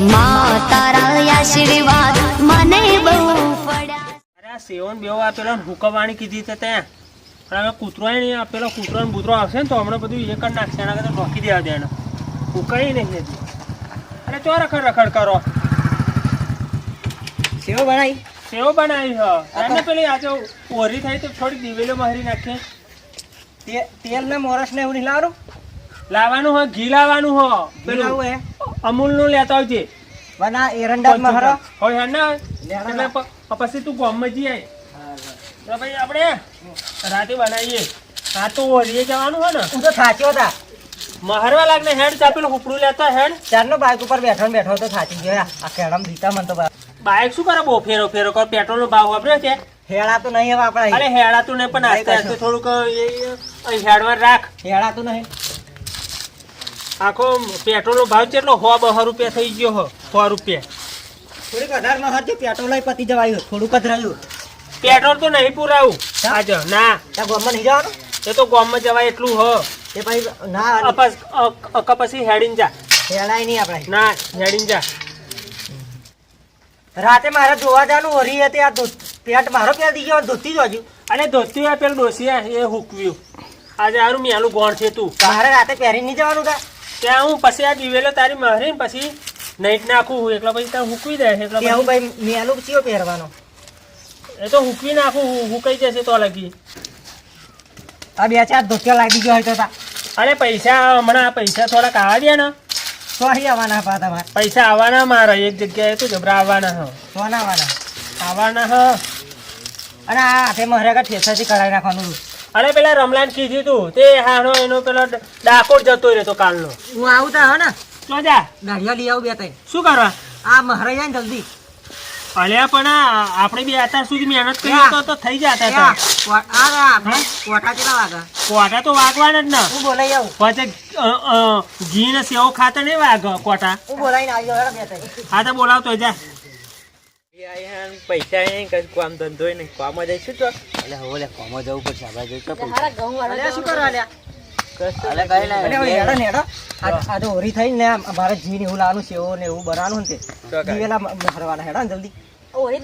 માં તારા આશીર્વાદ મને બહુ પડ્યા અરે સેવન બેવો આપેલો પેલા હુકવાણી કીધી તે ત્યાં. પણ હવે કૂતરો નહીં આપેલો કૂતરો ને બૂતરો આવશે ને તો હમણાં બધું એ કરી નાખશે એના કરતા ઢોકી દેવા દે એને હુકાઈ નહીં હજી. અરે ચો રખડ રખડ કરો. સેવો બનાવી? સેવો બનાવી હ. અને પેલી આજે ઓરી થઈ તો થોડી દિવેલો મારી નાખીએ તેલ ને મોરસ ને એવું નહીં લાવવાનું? લાવવાનું હોય ઘી લાવવાનું હો? પેલું અમૂલનું લેતા આવજે. વના એરંડા માં હરો હોય હે ને? પછી તું ગામમાં જઈ આય. તો ભાઈ આપણે રાતે બનાવીએ. આ તો ઓરીએ જવાનું હોય ને. હું તો થાચ્યો હતા મહારવા લાગને હેડ ચા પેલું ઉપડું લેતા હેડ. ચારનો બાઇક ઉપર બેઠો ને બેઠો તો થાચી ગયો આ કેડમ દીતા મને તો બાઇક શું કરે બહુ ફેરો ફેરો કર? પેટ્રોલ નો ભાવ વાપર્યો છે? તો નહીં હવે આપણે અરે હેડાતું નહીં પણ આસ્તે આસ્તે થોડુંક હેડમાં રાખ. હેળાતું નહીં. આખો પેટ્રોલ નો ભાવ કેટલો સો બસો રૂપિયા થઈ ગયો હો સો રૂપિયા. થોડીક વધારમાં હરજો પેટ્રોલ પતી જવાયું થોડુંક જ રહ્યું. પેટ્રોલ તો નહીં પુરાવું. આજ ના. ત્યાં ગામમાં નહીં જવાનું? એ તો ગામમાં જવાય એટલું હ. એ ભાઈ ના અપસ અ- અ- પછી હેડીને જા. હેડાય નહીં આપણે. ના હેડીને જા. રાતે મારે જોવા જવાનું હરી હતી આ પેટ મારો પેટ દી ગયો ધોતી જ હજુ. અને ધોતી પેલું ડોસી એ હુકવ્યું. આજે હારું મેલું ગોણ છે તું. મારે રાતે પહેરી નહીં જવાનું તા. ત્યાં હું પછી આ દિવેલો તારી મારીને પછી નાઈટ નાખું હું એકલા પછી ત્યાં હુકવી દે એટલે ત્યાં ભાઈ મેલું ચિયો પહેરવાનો? એ તો હુકવી નાખું હું હુકાઈ જશે તો લગી આ બે ચાર ધોતિયા લાગી ગયો હોય તો તા. અરે પૈસા હમણાં આ પૈસા થોડાક આવવા દે ને. અહીં આવવાના પા તમારે પૈસા આવવાના મારા એક જગ્યાએ તો જબરા આવવાના હ. સોના આવવાના આવવાના હ. અને આ હાથે મહારાગા ઠેસાથી કઢાઈ નાખવાનું. અરે પેલા રમલાન કીધું તું તે હાનો એનો પેલો ડાકોર જતો રહ્યો કાલનો. હું આવું તા હો ને. તો જા. ગાડિયા લઈ આવું બે તઈ શું કરવા? આ મહારાજ જાય જલ્દી. અલ્યા પણ આપણે બે અત્યાર સુધી મહેનત કરી તો તો થઈ જતા હતા. કોટા કેટલા વાગા? કોટા તો વાગવાના જ ને. હું બોલાઈ આવું. પછી ઘી ને સેવ ખાતા નહીં વાગ કોટા હું બોલાઈને આવી જાઉં હેડો બે ત્રણ. હા તો બોલાવતો જા. પૈસા અહીં કઈ કામ ધંધો નહીં. કામ જઈશું તો. એટલે હવે લે કામ જવું પડશે. આપણે જઈશું પૈસા. અલ્યા શું કરવા લ્યા અલે કઈ ના અલ્યા હવે હેડો ને હેડો. આ આ તો હોરી થઈ ને મારે જી ને એવું લાવવાનું ને એવું બનાવવાનું ને દિવેલા મહરવાના હેડો ને જલ્દી.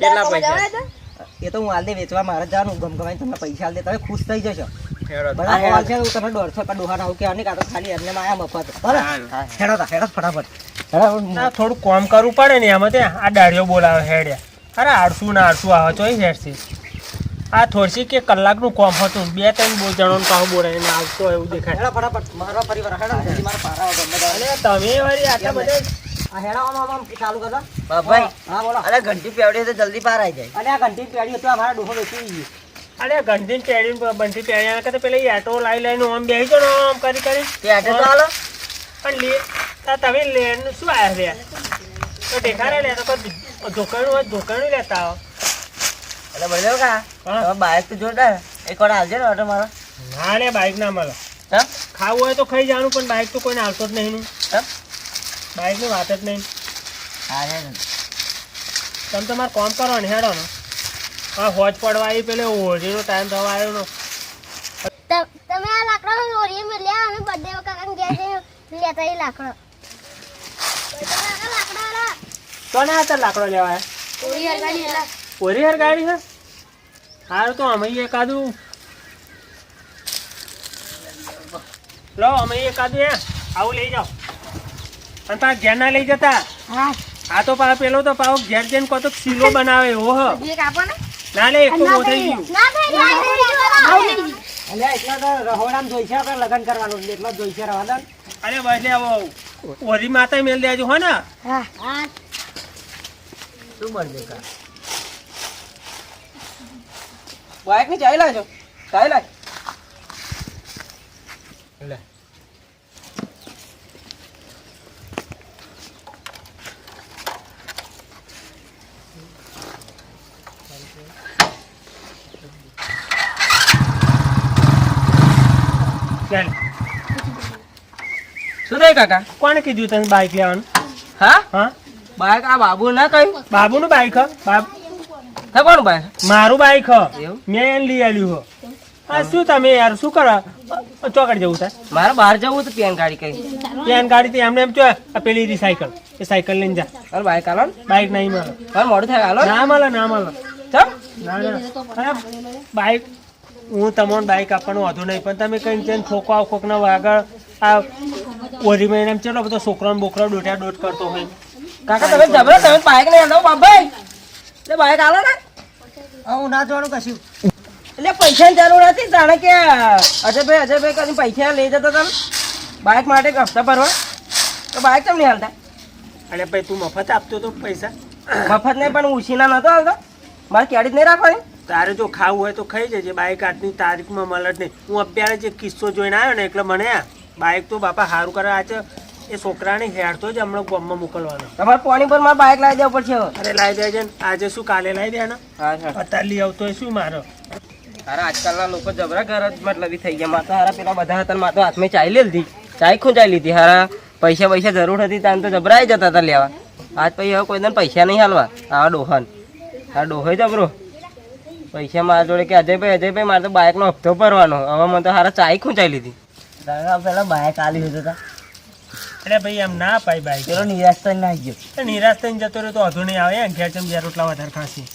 કેટલા પૈસા? એ તો હું હાલ દે વેચવા મારે જવાનું ગમ ગમાઈ તમને પૈસા હાલ દે. તમે ખુશ થઈ જશો. હેડો. બધા છે તમે દોઢસો રૂપિયા ડોહા આવું કે કાં ખાલી એમને માયા મફત. બરાબર હેડો તા હેડો ફટાફટ. થોડું કોમ કરવું પડે ને એમાં તે આ દાઢીઓ બોલાવે હેડ્યા અરે આડસું ને આડસું આવે તો હેડશે આ થોડસી કે કલાકનું કોમ હતું. બે ત્રણ બહુ જણોને પાહુ બોલાવીને આવતો એવું દેખાય. હેડો ફટાફટ. મારો પરિવાર હેડો જલ્દી મારા પારા વગર બધા અને તમે વળી આટલા બધા આ હેડો આમ આમ આમ ચાલુ કરો. બાબાઈ બોલો. અરે ઘંટી પેવડી તો જલ્દી પાર આવી જાય. અને આ ઘંટી પેઢી હતું અમારા ડોહો વેચી ગયું અરે ઘંટી પેઢી બંટી પેઢી કરતા પેલા એટો લાઈ લઈને આમ બેસી આમ કરી કરી. તે આટે તો હાલો. પણ લે તમે લેન શું આવ્યા તો દેખાડે લે તો ધોકાણું હોય ધોકાણું લેતા આવો. એટલે બોલ્યો કા. તમે બાઈક તો જોરદાર એક વાર આવજો ને ઓટો મારો. ના લે બાઇક ના મળે. ખાવું હોય તો ખાઈ જવાનું પણ બાઇક તો કોઈને આવતો જ નહીં નું. બાઇકની વાત જ નહીં. હા હે ને. તમે તમારે કોમ કરો ને હેડો ને. હા હોજ પડવા આવી પેલે હોળીનો ટાઈમ થવા આવ્યો નો. તમે આ લાકડો ઓરીએ મળ્યા અમે બર્થડે કાકા ગયા લેતા એ લાકડો. તો ના હતા લાકડો લેવાય? કોરી હર ગાડી છે સારું તો અમે એકાદું લો અમે એકાદું એ આવું લઈ જાઓ. અને તા ઘેર ના લઈ જતા. આ તો પા પેલો તો પાવ ઘેર જઈને કોતો સીલો બનાવે આપો ને. ના લે એકું બહુ થઈ ગયું. આ લીધું. એટલે તો રહોડામાં જોઈ આપણે લગ્ન કરવાનું એટલે એટલા જ જોઈ છે રવાદન અરે બસ લે આવો. ઓરી માતા મેલ દેજો હો ને. હા. હા. શું મળશે કા. બાઈકની ચાઈ લાવજો. ચાઈ લાવ. લે. શું થાય કાકા? કોણે કીધું તને બાઇક લેવાનું? હા? હા? બાઈક આ બાબુ ના કઈ બાબુનું નું બાઈક બાબ હા કોણ બાઈક? મારું બાઈક મેં એને લઈ આવ્યું હો. આ શું તમે યાર શું કરો? ચોકડ જવું થાય. મારે બહાર જવું તો પેન ગાડી કઈ. પેન ગાડી થી એમને એમ ચો આ પેલી રી સાયકલ એ સાયકલ લઈને જા. અરે બાઈક આલો બાઈક નહીં મળે. મારે મોડું થાય હાલો ના? મળે ના મળે. ચમ? ના ના. અરે હું તમને બાઇક આપવાનું વાંધો નહીં પણ તમે કઈ જઈને ઠોકો આવ કોકના આગળ આ ઓરી મહિનામાં ચેટલો બધો છોકરાને બોકરો ડોટ્યા ડોટ કરતો હોય. કાકા તમે જબરો તમે બાઈક લઈ આવો બાબાઈ એટલે બાઈક હાલો ને. હું ના જોવાનું કશું. એટલે પૈસાની જરૂર હતી જાણે કે અજયભાઈ અજયભાઈ કરીને પૈસા લઈ જતા તમે બાઈક માટે એક હપ્તા ભરવા. તો બાઈક કેમ નહીં હાલતા? અને ભાઈ તું મફત આપતો તો પૈસા. મફત નહીં પણ ઉછીના નતો હાલતો. મારે કેડી જ નહીં રાખવાની. તારે જો ખાવું હોય તો ખાઈ જજે. બાઇક આજની તારીખમાં મળે જ નહીં. હું અત્યારે જે કિસ્સો જોઈને આવ્યો ને એટલે મને બાઈક બાઇક તો બાપા સારું કરે આજે એ છોકરાને હેડતો જ હમણાં ગોમમાં મોકલવાનો. તમારે પાણી પર મારે બાઇક લાવી દેવું પડશે અરે લાવી દેજે ને. આજે શું કાલે લાવી દે ને હા હા. અત્યારે લઈ આવતો હોય શું મારો? હારા આજકાલના લોકો જબરા ઘર જ મતલબી થઈ ગયા. માતા હારા પેલા બધા હતા માતા હાથમાં ચાઈ લીધી. ચાઈ ખૂંચાઈ લીધી. હારા પૈસા પૈસા જરૂર હતી ત્યાં તો જબરાઈ જતા હતા લેવા. આજ પછી હવે કોઈ પૈસા નહીં હાલવા. આ ડોહન. આ ડોહે જબરો. પૈસા મારા જોડે કે અજયભાઈ અજયભાઈ મારે તો બાઇકનો હપ્તો ભરવાનો. હવે મને તો હારા ચાઈ ખૂંચાઈ લીધી. પેલા બાઇક આલી દીધો હતા અરે ભાઈ એમ ના પાય ભાઈ ચલો નિરાશ થઈને નાહી ગયો. નિરાશ થઈને જતો રહ્યો તો અધો નહીં આવે ઘેર ચમ બે રોટલા વધારે ખાસી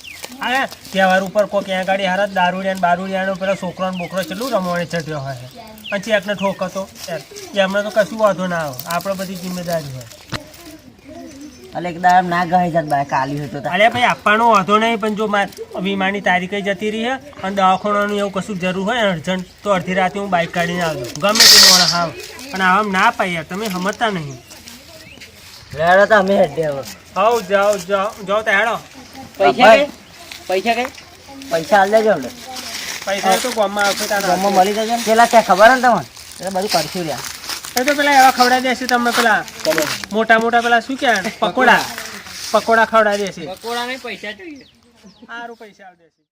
હા તહેવાર ઉપર કોઈ ક્યાં ગાડી હારા દારૂડિયા ને બારૂડિયાનો પેલા છોકરો ને બોકરો ચેટલું રમવાને ચઢ્યો હોય. પછી એકને ઠોકતો. એમને તો કશું વાંધો ના આવે. આપણે બધી જિમ્મેદારી હોય. અલે એક દાડમ ના ગાય જાત ભાઈ કાલી હતો અરે ભાઈ આપવાનો વાંધો નહીં પણ જો માર વીમાની તારીખે જતી રહી અને દવાખાનાનું એવું કશું જરૂર હોય અર્જન્ટ તો અડધી રાતે હું બાઇક કાઢીને આવજો ગમે તે મોડા હાવ પણ આમ ના પાયા તમે સમજતા નહીં. રેડો તો અમે હેડે હવે. આવ જાઓ જાઓ જાઓ તો હેડો. પૈસા કઈ? પૈસા કઈ? પૈસા આલ દેજો અમને. પૈસા તો ગામમાં આવશે તારા ગામમાં મળી જશે પેલા ત્યાં ખબર ને તમને? એટલે બધું કરશું રહ્યા એ તો પેલા એવા ખવડાવી દેશે તમને પેલા મોટા મોટા પેલા શું કે પકોડા. પકોડા. ખવડાવી દેશે. પકોડા નહીં પૈસા જોઈએ. સારું પૈસા આવી દેશે.